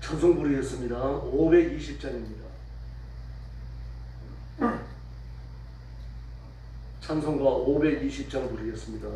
천송불이였습니다. 520장입니다. 찬송가 520장 부르겠습니다.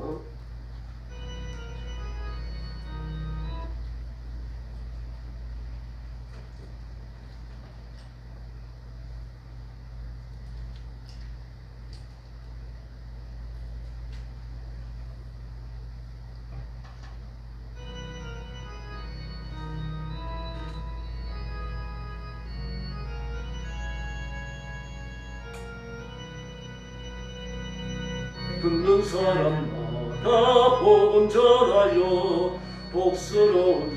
듣는 사람마다 복음 전하여 복스러운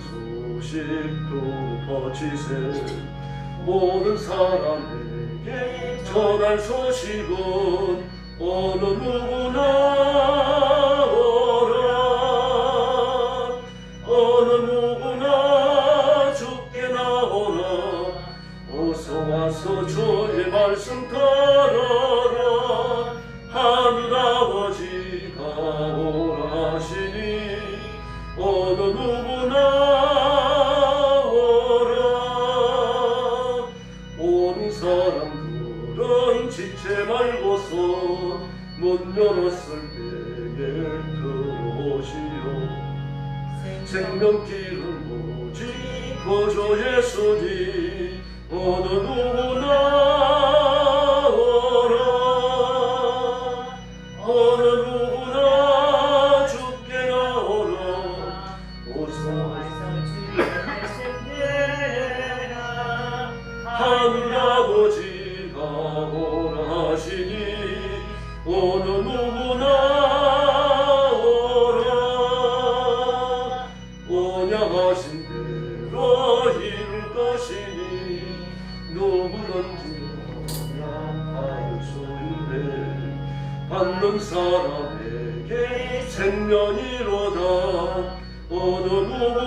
소식도 퍼치세. 모든 사람에게 전할 소식은 어느 누구나 생명길은 무지 거저 예수님. 어느 누 Lord.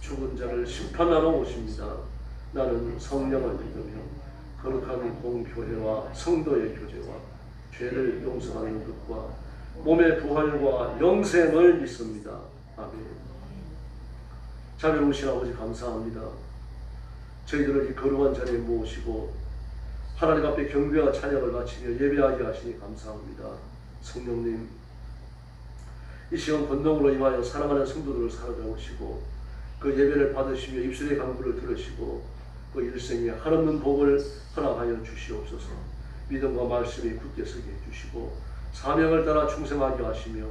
죽은 자를 심판하러 오십니다. 나는 성령을 믿으며 거룩한 공교회와 성도의 교제와 죄를 용서하는 것과 몸의 부활과 영생을 믿습니다. 아멘. 자비로우신 아버지 감사합니다. 저희들을 이 거룩한 자리에 모으시고 하나님 앞에 경배와 찬양을 바치며 예배하게 하시니 감사합니다. 성령님 이 시간 권능으로 임하여 사랑하는 성도들을 살아가오시고 그 예배를 받으시며 입술의 강구를 들으시고 그 일생에 한없는 복을 허락하여 주시옵소서 믿음과 말씀이 굳게 서게 해주시고 사명을 따라 충성하게 하시며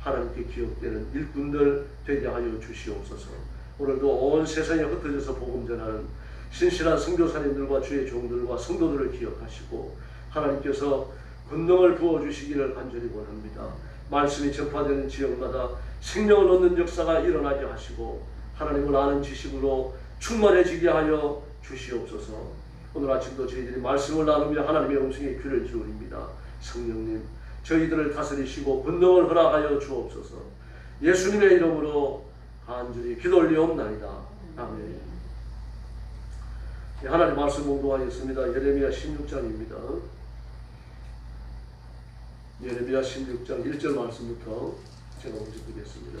하나님께 기억되는 일꾼들 되게 하여 주시옵소서 오늘도 온 세상에 흩어져서 복음 전하는 신실한 성교사님들과 주의 종들과 성도들을 기억하시고 하나님께서 권능을 부어주시기를 간절히 원합니다. 말씀이 전파되는 지역마다 생명을 얻는 역사가 일어나게 하시고 하나님을 아는 지식으로 충만해지게 하여 주시옵소서. 오늘 아침도 저희들이 말씀을 나누며 하나님의 음성에 귀를 기울입니다. 성령님, 저희들을 다스리시고 권능을 허락하여 주옵소서. 예수님의 이름으로 간절히 기도 올리옵나이다. 아멘. 예, 하나님 말씀 공부하겠습니다. 예레미야 16장입니다. 예레미야 16장 1절 말씀부터 제가 먼저 보겠습니다.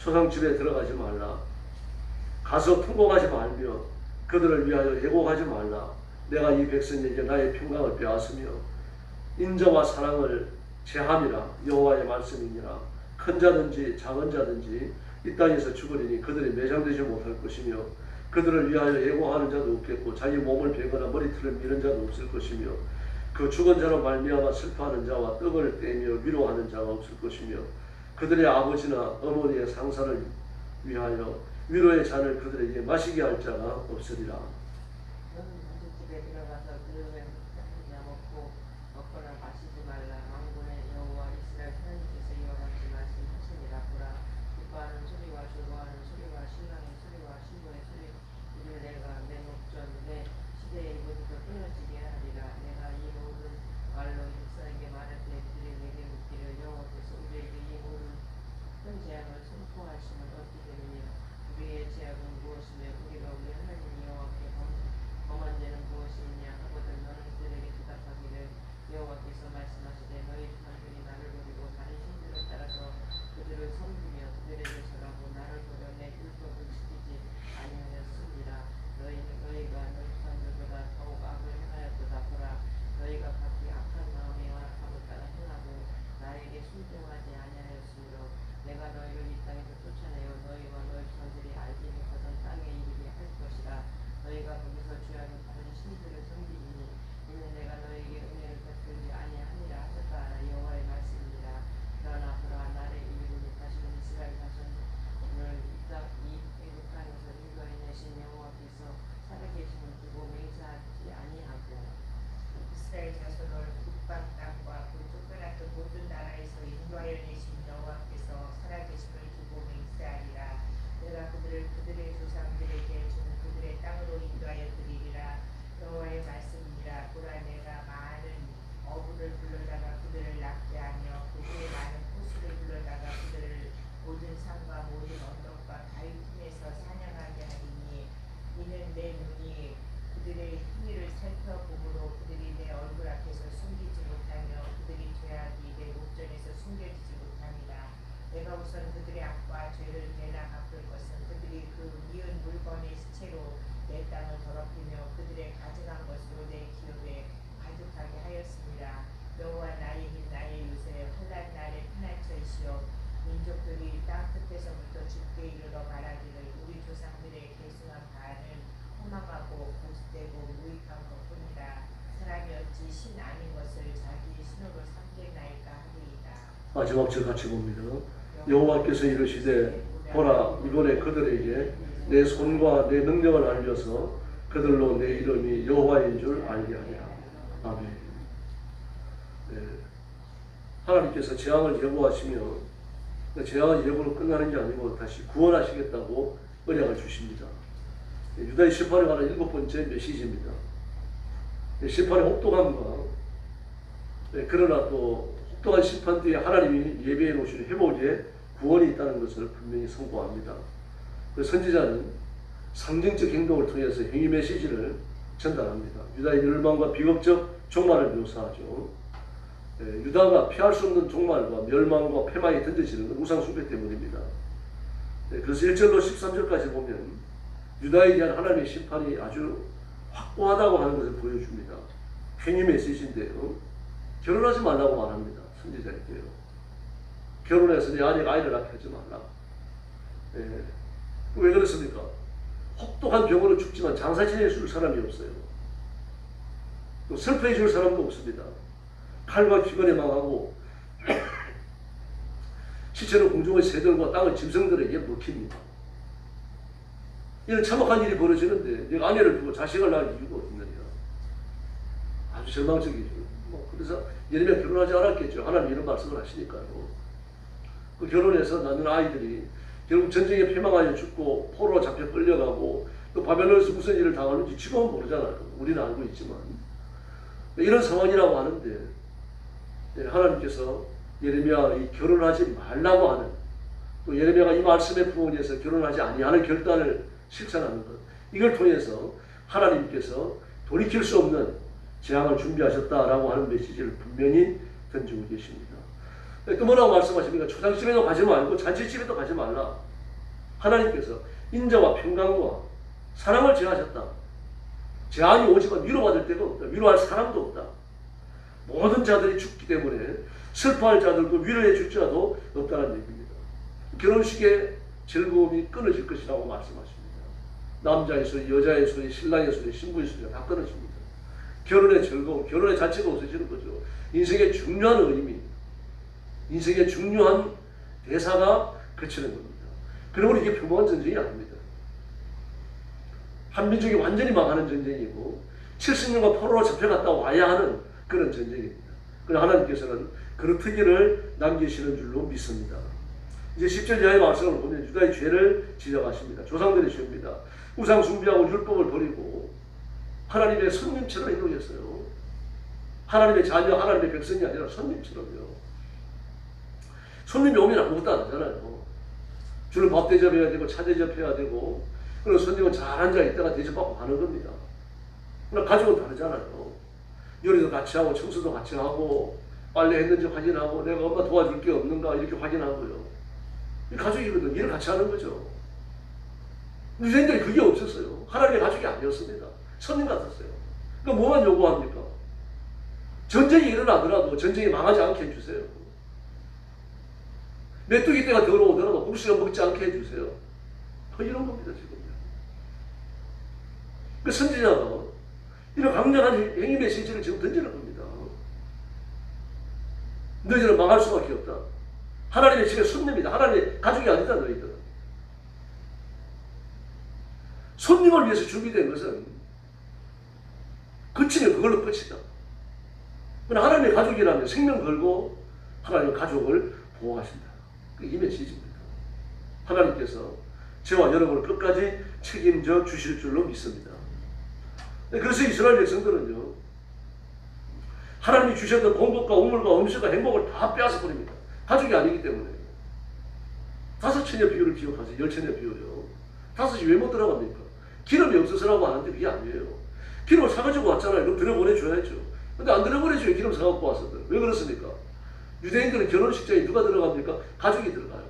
초상집에 들어가지 말라. 가서 통곡하지 말며 그들을 위하여 애곡하지 말라. 내가 이 백성에게 나의 평강을 빼앗으며 인자와 사랑을 제함이라. 여호와의 말씀이니라. 큰 자든지 작은 자든지 이 땅에서 죽으리니 그들이 매장되지 못할 것이며 그들을 위하여 애고하는 자도 없겠고 자기 몸을 베거나 머리털을 미는 자도 없을 것이며 그 죽은 자로 말미암아 슬퍼하는 자와 떡을 떼며 위로하는 자가 없을 것이며 그들의 아버지나 어머니의 상사를 위하여 위로의 잔을 그들에게 마시게 할 자가 없으리라. 우선 그들의 악과 죄를 내나 갚을 것은 그들이 그 이은 물건의 시체로 내 땅을 더럽히며 그들의 가증한 것으로 내 기업에 가득하게 하였습니다. 여호와 나의 힘 나의 요새 환난 날의 피난처이시여 민족들이 땅 끝에서부터 죽게 이르러 말하기를 우리 조상들의 계승한 바는 허망하고 고집되고 무익한 것뿐이라 사람이 어찌 신 아닌 것을 자기 신으로 삼겠나이까 하리이다. 마지막 절 같이 봅니다. 여호와께서 이르시되 보라 이번에 그들에게 내 손과 내 능력을 알려서 그들로 내 이름이 여호와인 줄 알게 하리라. 아멘. 네. 하나님께서 재앙을 예고하시면 그 재앙은 예고로 끝나는 게 아니고 다시 구원하시겠다고 언약을 주십니다. 네, 유다의 심판에 관한 일곱 번째 메시지입니다. 네, 심판의 혹독함과 네, 그러나 또 혹독한 심판 뒤에 하나님이 예배해 놓으신 회복에 구원이 있다는 것을 분명히 선포합니다. 그 선지자는 상징적 행동을 통해서 행위 메시지를 전달합니다. 유다의 멸망과 비극적 종말을 묘사하죠. 예, 유다가 피할 수 없는 종말과 멸망과 패망이 던져지는 건 우상 숭배 때문입니다. 예, 그래서 1절로 13절까지 보면 유다에 대한 하나님의 심판이 아주 확고하다고 하는 것을 보여줍니다. 행위 메시지인데요. 결혼하지 말라고 말합니다. 선지자에게요. 결혼해서 내 아내가 아이를 낳게 하지 말라. 예. 왜 그렇습니까? 혹독한 병으로 죽지만 장사 지낼 줄 사람이 없어요. 또 슬퍼해 줄 사람도 없습니다. 칼과 기근에 망하고 시체는 공중의 새들과 땅의 짐승들에게 먹힙니다. 이런 참혹한 일이 벌어지는데 내가 아내를 두고 자식을 낳을 이유가 없느냐. 아주 절망적이죠. 뭐 그래서 예레미야 결혼하지 않았겠죠. 하나님 이런 말씀을 하시니까요. 그 결혼해서 낳는 아이들이 결국 전쟁에 패망하여 죽고 포로로 잡혀 끌려가고 또 바벨론에서 무슨 일을 당하는지 지금은 모르잖아요. 우리는 알고 있지만 이런 상황이라고 하는데 예, 하나님께서 예레미야 이 결혼하지 말라고 하는 또 예레미야가 이 말씀에 부응해서 결혼하지 아니하는 결단을 실천하는 것 이걸 통해서 하나님께서 돌이킬 수 없는 재앙을 준비하셨다라고 하는 메시지를 분명히 던지고 계십니다. 또 뭐라고 말씀하십니까? 초장집에도 가지 말고 잔치집에도 가지 말라. 하나님께서 인자와 평강과 사랑을 제하셨다. 재앙이 오지만 위로받을 데가 없다. 위로할 사람도 없다. 모든 자들이 죽기 때문에 슬퍼할 자들도 위로해 줄 자도 없다는 얘기입니다. 결혼식에 즐거움이 끊어질 것이라고 말씀하십니다. 남자의 소리, 여자의 소리, 신랑의 소리, 신부의 소리가 다 끊어집니다. 결혼의 즐거움, 결혼의 자체가 없어지는 거죠. 인생의 중요한 의미, 인생의 중요한 대사가 그치는 겁니다. 그러므로 이게 평범한 전쟁이 아닙니다. 한민족이 완전히 망하는 전쟁이고 70년간 포로로 잡혀갔다 와야 하는 그런 전쟁입니다. 그러나 하나님께서는 그런 특기를 남기시는 줄로 믿습니다. 이제 10절 이하의 말씀을 보면 유다의 죄를 지적하십니다. 조상들의 죄입니다. 우상 숭배하고 율법을 버리고 하나님의 손님처럼 행동했어요. 하나님의 자녀, 하나님의 백성이 아니라 손님처럼요. 손님이 오면 아무것도 안 하잖아요. 주를 밥 대접해야 되고 차 대접해야 되고 그리고 손님은 잘 앉아 있다가 대접받고 가는 겁니다. 그러나 가족은 다르잖아요. 요리도 같이 하고 청소도 같이 하고 빨래 했는지 확인하고 내가 엄마 도와줄 게 없는가 이렇게 확인하고요. 이 가족이거든. 일을 같이 하는 거죠. 유대인들이 그게 없었어요. 하나님의 가족이 아니었습니다. 손님 같았어요. 그러니까 뭐만 요구합니까? 전쟁이 일어나더라도 전쟁이 망하지 않게 해주세요. 메뚜기 때가 더러우더라도 국수를 먹지 않게 해주세요. 뭐 이런 겁니다, 지금. 그 선지자가 이런 강력한 행위 메시지를 지금 던지는 겁니다. 너희들은 망할 수밖에 없다. 하나님의 집에 손님이다. 하나님의 가족이 아니다, 너희들은. 손님을 위해서 준비된 것은 그치면 그걸로 끝이다. 하나님의 가족이라면 생명 걸고 하나님의 가족을 보호하신다. 그게 이 메시지입니다. 하나님께서 저와 여러분을 끝까지 책임져 주실 줄로 믿습니다. 네, 그래서 이스라엘 백성들은요, 하나님이 주셨던 공급과 우물과 음식과 행복을 다 빼앗아 버립니다. 가족이 아니기 때문에. 다섯 처녀 비유를 기억하세요. 열 처녀 비유요. 다섯이 왜 못 들어갑니까? 기름이 없어서라고 하는데 그게 아니에요. 기름을 사가지고 왔잖아요. 그럼 들여보내줘야죠. 근데 안 들여보내줘요. 기름 사갖고 왔어도. 왜 그렇습니까? 유대인들은 결혼식장에 누가 들어갑니까? 가족이 들어가요.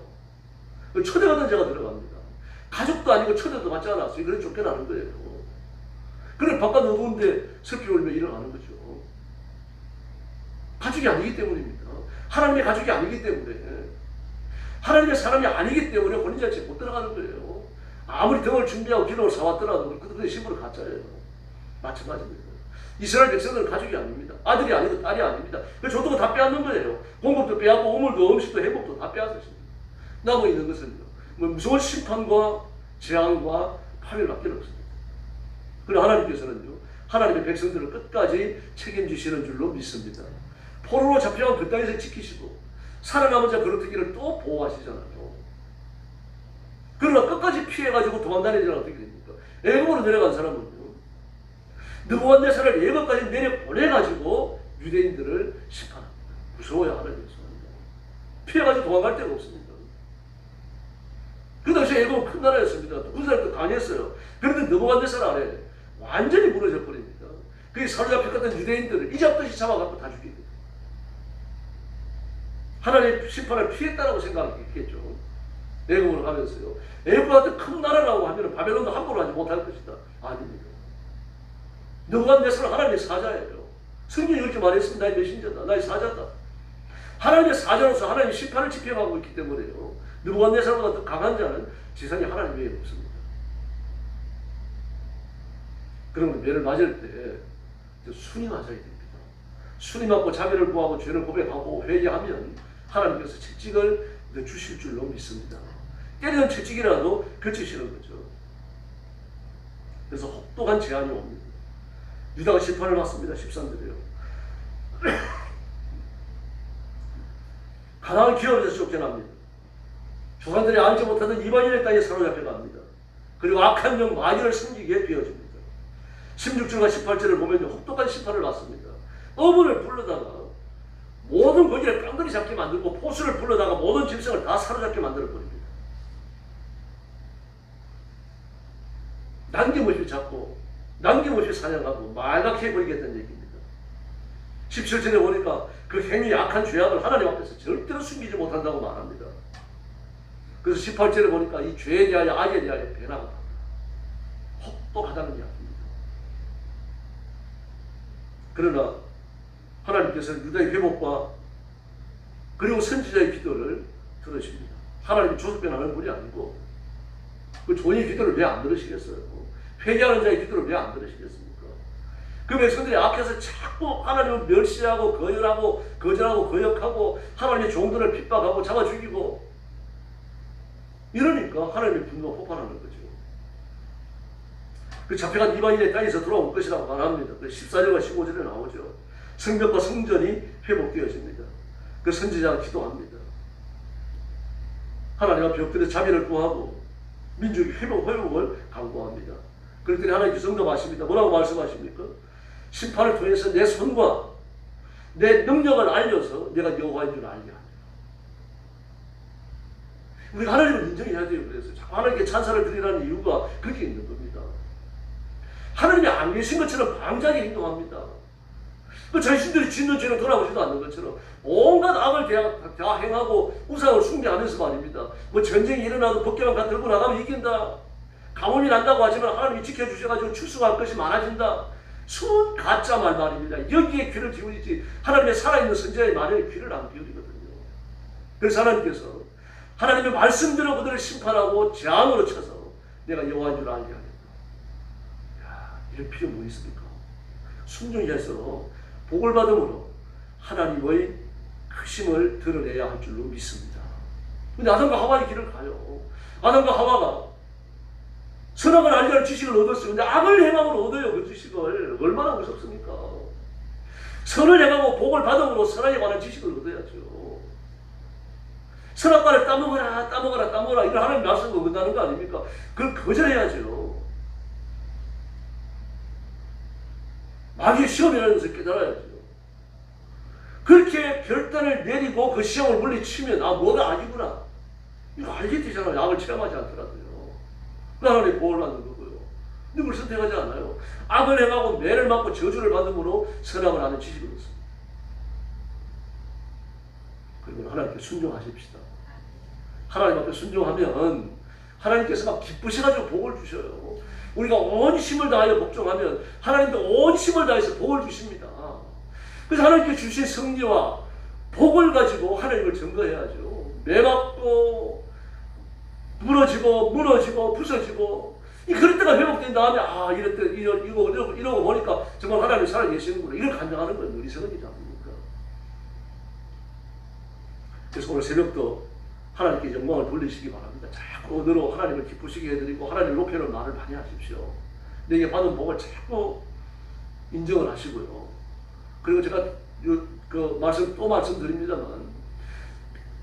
초대받은 자가 들어갑니다. 가족도 아니고 초대도 받지 않았어요. 그래 쫓겨나는 거예요. 그래 바깥 어두운데 슬피 울며 일어나는 거죠. 가족이 아니기 때문입니다. 하나님의 가족이 아니기 때문에 하나님의 사람이 아니기 때문에 혼인잔치에 못 들어가는 거예요. 아무리 등을 준비하고 기록을 사왔더라도 그들의 신부를 가짜예요. 마찬가지입니다. 이스라엘 백성들은 가족이 아닙니다. 아들이 아니고 딸이 아닙니다. 그래서 조도가 다 빼앗는 거예요. 공급도 빼앗고 우물도 음식도 회복도 다 빼앗으십니다. 남아 있는 것은요. 뭐 무서운 심판과 재앙과 파멸밖에 없습니다. 그리고 하나님께서는요. 하나님의 백성들을 끝까지 책임지시는 줄로 믿습니다. 포로로 잡혀간 그 땅에서 지키시고 살아남은 자 그렇다기를 또 보호하시잖아요. 그러나 끝까지 피해가지고 도망다니면 어떻게 됩니까? 애굽으로 내려간 사람은요. 느부갓네살을 애굽까지 내려 보내가지고 유대인들을 심판합니다. 무서워야 하나님께서 피해가지고 도망갈 데가 없습니다. 그 당시에 애굽은 큰 나라였습니다. 그 사람도 강했어요. 그런데 느부갓네살 아래 완전히 무너져 버립니다. 그게 사로잡혔던 유대인들을 이잡듯이 잡아갖고 다 죽입니다. 하나님의 심판을 피했다라고 생각했겠죠. 가면서요. 애굽 같은 큰 나라라고 하면 바벨론도 함부로 하지 못할 것이다. 아닙니다. 느부갓네살은 하나님의 사자예요. 성경이 이렇게 말했습니다. 나의 메신저다. 나의 사자다. 하나님의 사자로서 하나님의 심판을 집행하고 있기 때문에요. 느부갓네살보다 더 강한 자는 지상에 하나님 외에 없습니다. 그러면 매를 맞을 때 순이 맞아야 됩니다. 순이 맞고 자비를 구하고 죄를 고백하고 회개하면 하나님께서 채찍을 주실 줄로 믿습니다. 때리는 채찍이라도 그치시는 거죠. 그래서 혹독한 제한이 옵니다. 유다가 심판을 받습니다. 13절이요. 가나안 기업에서 쫓겨납니다. 조상들이 알지 못하던 이방인의 땅에 사로잡혀 갑니다. 그리고 악한 영 마귀를 섬기게 되어집니다. 16절과 18절을 보면 혹독한 심판을 받습니다. 어부를 불러다가 모든 거기를 깡그리 잡게 만들고 포수를 불러다가 모든 짐승을 다 사로잡게 만들어 버립니다. 남김없이 잡고 남김없이 사냥하고 말갛게 해버리겠다는 얘기입니다. 17절에 보니까 그 행위 약한 죄악을 하나님 앞에서 절대로 숨기지 못한다고 말합니다. 그래서 18절에 보니까 이 죄에 대하여 악에 대하여 배나가 혹독하다는 이야기입니다. 그러나 하나님께서는 유다의 회복과 그리고 선지자의 기도를 들으십니다. 하나님이 조석변하는 분이 아니고 그 종의 기도를 왜 안 들으시겠어요? 회개하는 자의 기도를 왜 안 들으시겠습니까? 그 백성들이 앞에서 자꾸 하나님을 멸시하고 거절하고 거절하고 거역하고 하나님의 종들을 핍박하고 잡아 죽이고 이러니까 하나님의 분노가 폭발하는 거죠. 그 잡혀간 이방인의 땅에서 돌아올 것이라고 말합니다. 그 14절과 15절에 나오죠. 성벽과 성전이 회복되어집니다. 그 선지자가 기도합니다. 하나님 앞에 엎드려 자비를 구하고 민족의 회복, 회복을 강구합니다. 그랬더니 하나님께서 응답하십니다. 뭐라고 말씀하십니까? 심판을 통해서 내 손과 내 능력을 알려서 내가 여호와인 줄 알게 합니다. 우리가 하나님을 인정해야 돼요. 그래서 하나님께 찬사를 드리라는 이유가 그렇게 있는 겁니다. 하나님이 안 계신 것처럼 방장에 행동합니다. 그 자신들이 짓는 죄는 돌아보지도 않는 것처럼 온갖 악을 다, 다 행하고 우상을 숭배하면서 말입니다. 뭐 전쟁이 일어나도 가 들고 나가면 이긴다. 가뭄이 난다고 하지만 하나님이 지켜주셔가지고 출수할 것이 많아진다. 순 가짜 말 말입니다. 여기에 귀를 기울이지 하나님의 살아있는 선자의 말에 귀를 안 기울이거든요. 그래서 하나님께서 하나님의 말씀대로 그들을 심판하고 재앙으로 쳐서 내가 여호와인 줄 알게 하겠다. 야, 이럴 필요 뭐 있습니까? 순종해서 복을 받음으로 하나님의 크심을 드러내야 할 줄로 믿습니다. 근데 아담과 하와의 길을 가요. 아담과 하와가 선악을 알리는 지식을 얻었어요. 근데 악을 행함으로 얻어요. 그 지식을. 얼마나 무섭습니까? 선을 행하고 복을 받음으로 선악에 관한 지식을 얻어야죠. 선악과를 따먹어라, 따먹어라, 따먹어라. 이런 하나님 말씀을 얻는다는 거 아닙니까? 그걸 거절해야죠. 마귀의 시험이라는 것을 깨달아야죠. 그렇게 결단을 내리고 그 시험을 물리치면 아 뭐가 아니구나. 이거 알게 되잖아요. 악을 체험하지 않더라도요. 그 하나님의 보호를 받는 거고요. 누굴 선택하지 않아요. 악을 행하고 매를 맞고 저주를 받음으로 선악을 하는 지식을 얻습니다. 하나님께 순종하십시다. 하나님 앞에 순종하면 하나님께서 막 기쁘셔가지고 복을 주셔요. 우리가 온 힘을 다하여 복종하면 하나님도 온 힘을 다해서 복을 주십니다. 그래서 하나님께 주신 승리와 복을 가지고 하나님을 증거해야죠. 매 맞고 무너지고 무너지고 부서지고 이 그럴 때가 회복된 다음에 아 이럴 때 이런 이거 이러고, 이러고 보니까 정말 하나님 살아 계시는구나 이걸 간증하는 건 우리 성은이지 않습니까? 그래서 오늘 새벽도 하나님께 영광을 돌리시기 바랍니다. 자꾸 오늘로 하나님을 기쁘시게 해드리고 하나님을 높여는 말을 많이 하십시오. 내게 받은 복을 자꾸 인정을 하시고요. 그리고 제가 요, 그 말씀 또 말씀드립니다만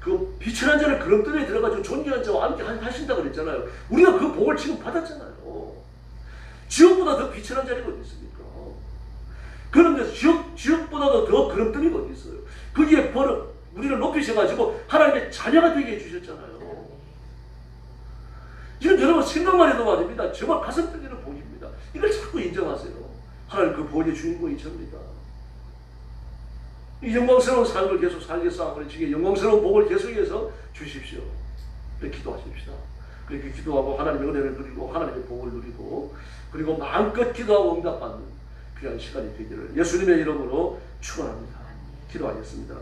그 빛을 한 잔을 그릇들에 들어가지고 존귀 한 자와 함께 하- 하신다 그랬잖아요. 우리가 그 복을 지금 받았잖아요. 지옥보다 더 빛을 한 자리가 어디 있습니까? 그런데 지옥, 지옥보다도 더 그릇들이 어디 있어요? 거기에 벌은 우리를 높이셔가지고 하나님의 자녀가 되게 해주셨잖아요. 지금 여러분 생각만 해도 말입니다. 정말 가슴 뛰는 복입니다. 이걸 자꾸 인정하세요. 하나님 그 복의 주인공이 접니다. 이 영광스러운 삶을 계속 살겠사 하니 지금 영광스러운 복을 계속해서 주십시오. 그렇게 기도하십시다. 그렇게 기도하고 하나님의 은혜를 누리고 하나님의 복을 누리고 그리고 마음껏 기도하고 응답받는 귀한 시간이 되기를 예수님의 이름으로 축원합니다. 기도하겠습니다.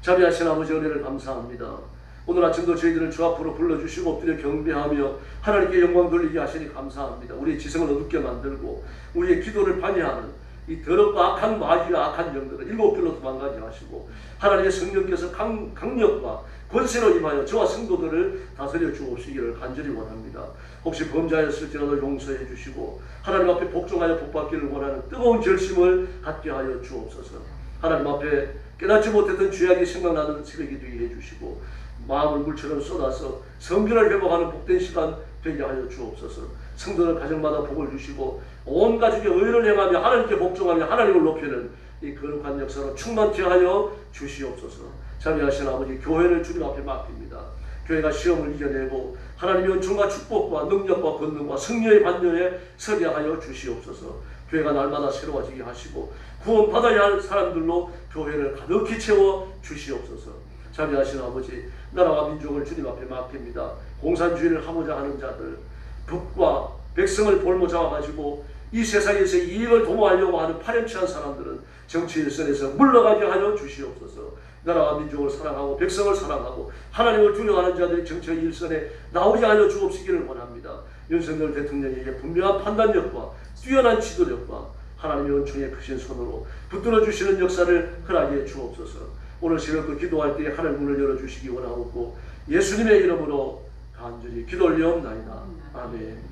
자비하신 아버지 은혜를 감사합니다. 오늘 아침도 저희들을 주 앞으로 불러주시고 엎드려 경배하며 하나님께 영광 돌리게 하시니 감사합니다. 우리의 지성을 어둡게 만들고 우리의 기도를 방해하는 이 더럽고 악한 마귀와 악한 영들을 일곱 길로 도망가게 하시고 하나님의 성령께서 강, 강력과 권세로 임하여 저와 성도들을 다스려 주옵시기를 간절히 원합니다. 혹시 범자였을지라도 용서해 주시고 하나님 앞에 복종하여 복받기를 원하는 뜨거운 결심을 갖게 하여 주옵소서. 하나님 앞에 깨닫지 못했던 죄악이 생각나는 새벽이 되게 해주시고 마음을 물처럼 쏟아서 성결을 회복하는 복된 시간 되게 하여 주옵소서. 성도들 가정마다 복을 주시고 온 가족이 의를 행하며 하나님께 복종하며 하나님을 높이는 이 거룩한 역사로 충만케 하여 주시옵소서. 자비하신 아버지 교회를 주님 앞에 맡깁니다. 교회가 시험을 이겨내고 하나님의 은총과 축복과 능력과 권능과 승리의 반면에 서게 하여 주시옵소서. 교회가 날마다 새로워지게 하시고 구원받아야 할 사람들로 교회를 가득히 채워 주시옵소서. 자비하신 아버지 나라와 민족을 주님 앞에 맡깁니다. 공산주의를 하고자 하는 자들 북과 백성을 볼모 잡아 가지고 이 세상에서 이익을 도모하려고 하는 파렴치한 사람들은 정치 일선에서 물러가게 하여 주시옵소서. 나라와 민족을 사랑하고 백성을 사랑하고 하나님을 두려워하는 자들이 정치 일선에 나오게 하여 주옵시기를 원합니다. 윤석열 대통령에게 분명한 판단력과 뛰어난 지도력과 하나님의 은총의 크신 손으로 붙들어 주시는 역사를 허락해 주옵소서. 오늘 새벽도 기도할 때 하늘 문을 열어 주시기 원하옵고 예수님의 이름으로 간절히 기도 올리옵나이다. 아멘.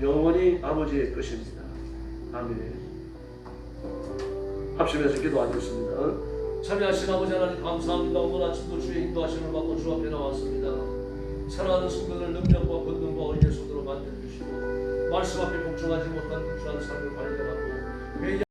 영원히 아버지의 것입니다. 아멘. 합심해서 기도하겠습니다. 참여하신 아버지 하나님 감사합니다. 오늘 아침도 주의 인도하심을 받고 주 앞에 나왔습니다. 사랑하는 성도들 능력과 권능과 어린의 손으로 만져주시고 말씀 앞에 복종하지 못한 불쌍한 삶을 발견하고